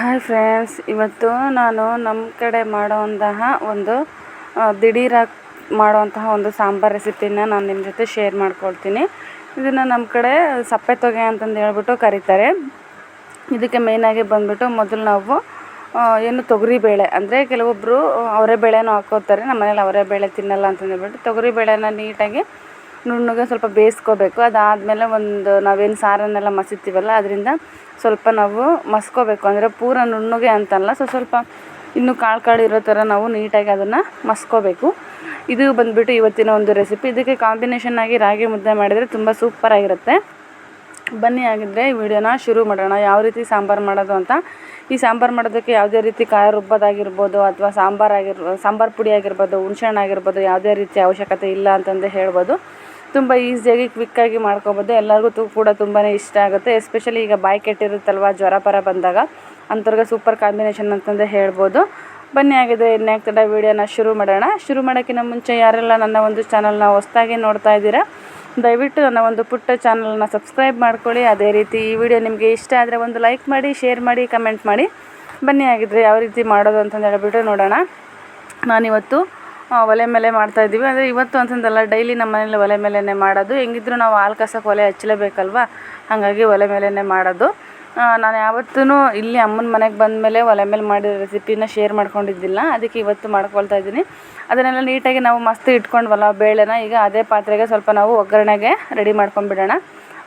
Hi friends ಇವತ್ತು ನಾನು ನಮ್ಮ ಕಡೆ ಮಾಡುವಂತಹ ಒಂದು ದಿಢೀರಾಗಿ ಮಾಡುವಂತಹ ಒಂದು ಸಾಂಬಾರು ರೆಸಿಪಿನ ನಾನು ನಿಮ್ಮ ಜೊತೆ ಶೇರ್ ಮಾಡ್ಕೊಳ್ತೀನಿ. ಇದನ್ನು ನಮ್ಮ ಕಡೆ ಸಪ್ಪೆ ತೊಗೆ ಅಂತಂದು ಹೇಳ್ಬಿಟ್ಟು ಕರೀತಾರೆ. ಇದಕ್ಕೆ ಮೇಯ್ನಾಗಿ ಬಂದುಬಿಟ್ಟು ಮೊದಲು ನಾವು ಏನು ತೊಗರಿ ಬೇಳೆ, ಅಂದರೆ ಕೆಲವೊಬ್ಬರು ಅವರೇ ಬೇಳೆನೂ ಹಾಕೋತಾರೆ ನಮ್ಮ ಮನೇಲಿ ಅವರೇ ಬೇಳೆ ತಿನ್ನಲ್ಲ ಅಂತಂದು ಹೇಳ್ಬಿಟ್ಟು ತೊಗರಿ ಬೇಳೆನ ನೀಟಾಗಿ ನುಣ್ಣಗೆ ಸ್ವಲ್ಪ ಬೇಯಿಸ್ಕೋಬೇಕು. ಅದಾದಮೇಲೆ ಒಂದು ನಾವೇನು ಸಾರನ್ನೆಲ್ಲ ಮಸಿತೀವಲ್ಲ, ಅದರಿಂದ ಸ್ವಲ್ಪ ನಾವು ಮಸ್ಕೋಬೇಕು. ಅಂದರೆ ಪೂರ ನುಣ್ಣಗೆ ಅಂತಲ್ಲ, ಸೊ ಸ್ವಲ್ಪ ಇನ್ನೂ ಕಾಳು ಕಾಳು ಇರೋ ಥರ ನಾವು ನೀಟಾಗಿ ಅದನ್ನು ಮಸ್ಕೋಬೇಕು. ಇದು ಬಂದುಬಿಟ್ಟು ಇವತ್ತಿನ ಒಂದು ರೆಸಿಪಿ. ಇದಕ್ಕೆ ಕಾಂಬಿನೇಷನ್ ಆಗಿ ರಾಗಿ ಮುದ್ದೆ ಮಾಡಿದರೆ ತುಂಬ ಸೂಪರಾಗಿರುತ್ತೆ ಬನ್ನಿ ಆಗಿದ್ದರೆ ಈ ವಿಡಿಯೋನ ಶುರು ಮಾಡೋಣ. ಯಾವ ರೀತಿ ಸಾಂಬಾರು ಮಾಡೋದು ಅಂತ. ಈ ಸಾಂಬಾರು ಮಾಡೋದಕ್ಕೆ ಯಾವುದೇ ರೀತಿ ಕಾಯ ರುಬ್ಬೋದಾಗಿರ್ಬೋದು ಅಥವಾ ಸಾಂಬಾರು ಆಗಿರ್ಬೋದು ಸಾಂಬಾರು ಪುಡಿ ಆಗಿರ್ಬೋದು ಹುಣ್ಸೆಹಣ್ಣು ಆಗಿರ್ಬೋದು ಯಾವುದೇ ರೀತಿ ಅವಶ್ಯಕತೆ ಇಲ್ಲ ಅಂತಂದು ಹೇಳ್ಬೋದು. ತುಂಬ ಈಸಿಯಾಗಿ ಕ್ವಿಕ್ಕಾಗಿ ಮಾಡ್ಕೊಬೋದು. ಎಲ್ಲರಿಗೂ ಕೂಡ ತುಂಬಾ ಇಷ್ಟ ಆಗುತ್ತೆ. ಎಸ್ಪೆಷಲಿ ಈಗ ಬಾಯಿ ಕೆಟ್ಟಿರುತ್ತಲ್ವ, ಜ್ವರ ಪರ ಬಂದಾಗ. ಅಂಥವ್ರಿಗೆ ಸೂಪರ್ ಕಾಂಬಿನೇಷನ್ ಅಂತಂದು ಹೇಳ್ಬೋದು. ಬನ್ನಿ ಆಗಿದೆ ಎಣ್ಣೆ ತಡ ವೀಡಿಯೋನ ಶುರು ಮಾಡೋಣ. ಶುರು ಮಾಡೋಕ್ಕಿಂತ ಮುಂಚೆ ಯಾರೆಲ್ಲ ನನ್ನ ಒಂದು ಚಾನಲ್ನ ಹೊಸ್ದಾಗಿ ನೋಡ್ತಾ ಇದ್ದೀರಾ, ದಯವಿಟ್ಟು ನನ್ನ ಒಂದು ಪುಟ್ಟ ಚಾನಲ್ನ ಸಬ್ಸ್ಕ್ರೈಬ್ ಮಾಡ್ಕೊಳ್ಳಿ. ಅದೇ ರೀತಿ ಈ ವಿಡಿಯೋ ನಿಮಗೆ ಇಷ್ಟ ಆದರೆ ಒಂದು ಲೈಕ್ ಮಾಡಿ ಶೇರ್ ಮಾಡಿ ಕಮೆಂಟ್ ಮಾಡಿ. ಬನ್ನಿ ಆಗಿದ್ರೆ ಯಾವ ರೀತಿ ಮಾಡೋದು ಅಂತಂದು ಹೇಳ್ಬಿಟ್ಟು ನೋಡೋಣ. ನಾನಿವತ್ತು ಒಲೆ ಮೇಲೆ ಮಾಡ್ತಾಯಿದ್ದೀವಿ ಅಂದರೆ ಇವತ್ತು ಅಂತಂದಲ್ಲ ಡೈಲಿ ನಮ್ಮ ಮನೇಲಿ ಒಲೆ ಮೇಲೇ ಮಾಡೋದು. ಹೆಂಗಿದ್ರು ನಾವು ಹಾಲು ಕಸಕ್ಕೆ ಒಲೆ ಹಚ್ಚಲೇಬೇಕಲ್ವ? ಹಾಗಾಗಿ ಒಲೆ ಮೇಲೇ ಮಾಡೋದು. ನಾನು ಯಾವತ್ತೂ ಇಲ್ಲಿ ಅಮ್ಮನ ಮನೆಗೆ ಬಂದಮೇಲೆ ಒಲೆ ಮೇಲೆ ಮಾಡಿರೋ ರೆಸಿಪಿನ ಶೇರ್ ಮಾಡ್ಕೊಂಡಿದ್ದಿಲ್ಲ. ಅದಕ್ಕೆ ಇವತ್ತು ಮಾಡ್ಕೊಳ್ತಾ ಇದ್ದೀನಿ. ಅದನ್ನೆಲ್ಲ ನೀಟಾಗಿ ನಾವು ಮಸ್ತ್ ಇಟ್ಕೊಂಡ್ವಲ್ಲ ಬೇಳೆನ, ಈಗ ಅದೇ ಪಾತ್ರೆಗೆ ಸ್ವಲ್ಪ ನಾವು ಒಗ್ಗರಣೆಗೆ ರೆಡಿ ಮಾಡ್ಕೊಂಡ್ಬಿಡೋಣ.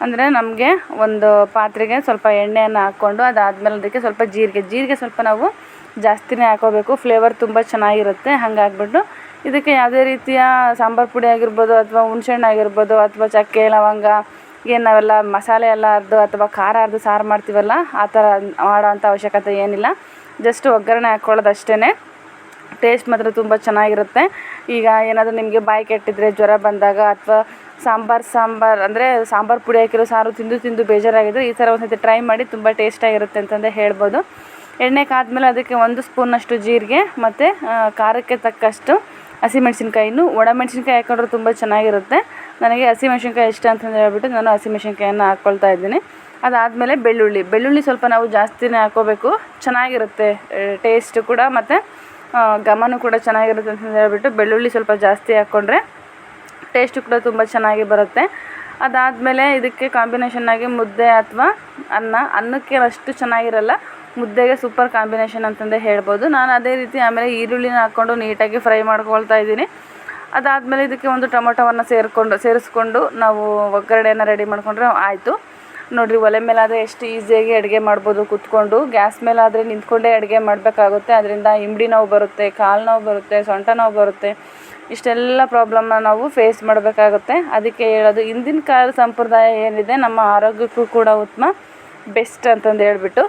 ಅಂದರೆ ನಮಗೆ ಒಂದು ಪಾತ್ರೆಗೆ ಸ್ವಲ್ಪ ಎಣ್ಣೆಯನ್ನು ಹಾಕ್ಕೊಂಡು ಅದಾದಮೇಲೆ ಅದಕ್ಕೆ ಸ್ವಲ್ಪ ಜೀರಿಗೆ. ಜೀರಿಗೆ ಸ್ವಲ್ಪ ನಾವು ಜಾಸ್ತಿನೇ ಹಾಕೋಬೇಕು. ಫ್ಲೇವರ್ ತುಂಬ ಚೆನ್ನಾಗಿರುತ್ತೆ. ಹಾಗಾಗ್ಬಿಟ್ಟು ಇದಕ್ಕೆ ಯಾವುದೇ ರೀತಿಯ ಸಾಂಬಾರು ಪುಡಿ ಆಗಿರ್ಬೋದು ಅಥವಾ ಹುಣ್ಸೆಹಣ್ಣು ಆಗಿರ್ಬೋದು ಅಥವಾ ಚಕ್ಕೆ, ಲವಂಗ ಏನು ನಾವೆಲ್ಲ ಮಸಾಲೆ ಎಲ್ಲ ಅರ್ದು ಅಥವಾ ಖಾರ ಅರ್ದು ಸಾರು ಮಾಡ್ತೀವಲ್ಲ, ಆ ಥರ ಮಾಡೋ ಅಂಥ ಅವಶ್ಯಕತೆ ಏನಿಲ್ಲ. ಜಸ್ಟ್ ಒಗ್ಗರಣೆ ಹಾಕ್ಕೊಳ್ಳೋದಷ್ಟೇ ಟೇಸ್ಟ್ ಮಾತ್ರ ತುಂಬ ಚೆನ್ನಾಗಿರುತ್ತೆ. ಈಗ ಏನಾದರೂ ನಿಮಗೆ ಬಾಯಿ ಕೆಟ್ಟಿದ್ರೆ, ಜ್ವರ ಬಂದಾಗ ಅಥವಾ ಸಾಂಬಾರು ಸಾಂಬಾರು ಅಂದರೆ ಸಾಂಬಾರು ಪುಡಿ ಹಾಕಿರೋ ಸಾರು ತಿಂದು ತಿಂದು ಬೇಜಾರಾಗಿದ್ದರೆ ಈ ಥರ ಒಂದ್ಸತಿ ಟ್ರೈ ಮಾಡಿ ತುಂಬ ಟೇಸ್ಟಾಗಿರುತ್ತೆ ಅಂತಂದೇ ಹೇಳ್ಬೋದು. ಎಣ್ಣೆ ಕಾದ್ಮೇಲೆ ಅದಕ್ಕೆ ಒಂದು ಸ್ಪೂನಷ್ಟು ಜೀರಿಗೆ ಮತ್ತು ಖಾರಕ್ಕೆ ತಕ್ಕಷ್ಟು ಹಸಿಮೆಣ್ಸಿನ್ಕಾಯಿನೂ ಒಣಮೆಣ್ಸಿನ್ಕಾಯಿ ಹಾಕೊಂಡ್ರೆ ತುಂಬ ಚೆನ್ನಾಗಿರುತ್ತೆ. ನನಗೆ ಹಸಿಮೆಣ್ಸಿನ್ಕಾಯಿ ಇಷ್ಟ ಅಂತಂದು ಹೇಳ್ಬಿಟ್ಟು ನಾನು ಹಸಿಮೆಣ್ಸಿನ್ಕಾಯನ್ನು ಹಾಕ್ಕೊಳ್ತಾ ಇದ್ದೀನಿ. ಅದಾದಮೇಲೆ ಬೆಳ್ಳುಳ್ಳಿ. ಬೆಳ್ಳುಳ್ಳಿ ಸ್ವಲ್ಪ ನಾವು ಜಾಸ್ತಿನೇ ಹಾಕ್ಕೋಬೇಕು ಚೆನ್ನಾಗಿರುತ್ತೆ ಟೇಸ್ಟ್ ಕೂಡ ಮತ್ತು ಘಮನೂ ಕೂಡ ಚೆನ್ನಾಗಿರುತ್ತೆ ಅಂತಂದು ಹೇಳ್ಬಿಟ್ಟು ಬೆಳ್ಳುಳ್ಳಿ ಸ್ವಲ್ಪ ಜಾಸ್ತಿ ಹಾಕ್ಕೊಂಡ್ರೆ ಟೇಸ್ಟು ಕೂಡ ತುಂಬ ಚೆನ್ನಾಗಿ ಬರುತ್ತೆ. ಅದಾದಮೇಲೆ ಇದಕ್ಕೆ ಕಾಂಬಿನೇಷನ್ನಾಗಿ ಮುದ್ದೆ ಅಥವಾ ಅನ್ನ. ಅನ್ನಕ್ಕೆ ಅಷ್ಟು ಚೆನ್ನಾಗಿರಲ್ಲ. ಮುದ್ದೆಗೆ ಸೂಪರ್ ಕಾಂಬಿನೇಷನ್ ಅಂತಂದೇ ಹೇಳ್ಬೋದು. ನಾನು ಅದೇ ರೀತಿ ಆಮೇಲೆ ಈರುಳ್ಳಿನ ಹಾಕ್ಕೊಂಡು ನೀಟಾಗಿ ಫ್ರೈ ಮಾಡ್ಕೊಳ್ತಾ ಇದ್ದೀನಿ. ಅದಾದಮೇಲೆ ಇದಕ್ಕೆ ಒಂದು ಟೊಮೊಟೊವನ್ನು ಸೇರಿಕೊಂಡು, ಸೇರಿಸ್ಕೊಂಡು ನಾವು ಒಗ್ಗರಣೆಯನ್ನು ರೆಡಿ ಮಾಡಿಕೊಂಡ್ರೆ ಆಯಿತು. ನೋಡಿರಿ, ಒಲೆ ಮೇಲಾದರೆ ಎಷ್ಟು ಈಸಿಯಾಗಿ ಅಡುಗೆ ಮಾಡ್ಬೋದು ಕುತ್ಕೊಂಡು. ಗ್ಯಾಸ್ ಮೇಲಾದರೆ ನಿಂತ್ಕೊಂಡೇ ಅಡುಗೆ ಮಾಡಬೇಕಾಗುತ್ತೆ. ಅದರಿಂದ ಇಂಬಡಿ ನೋವು ಬರುತ್ತೆ, ಕಾಲು ನೋವು ಬರುತ್ತೆ, ಸೊಂಟ ನೋವು ಬರುತ್ತೆ. ಇಷ್ಟೆಲ್ಲ ಪ್ರಾಬ್ಲಮ್ನ ನಾವು ಫೇಸ್ ಮಾಡಬೇಕಾಗುತ್ತೆ. ಅದಕ್ಕೆ ಹೇಳೋದು, ಹಿಂದಿನ ಕಾಲದ ಸಂಪ್ರದಾಯ ಏನಿದೆ, ನಮ್ಮ ಆರೋಗ್ಯಕ್ಕೂ ಕೂಡ ಉತ್ತಮ ಬೆಸ್ಟ್ ಅಂತಂದು ಹೇಳ್ಬಿಟ್ಟು.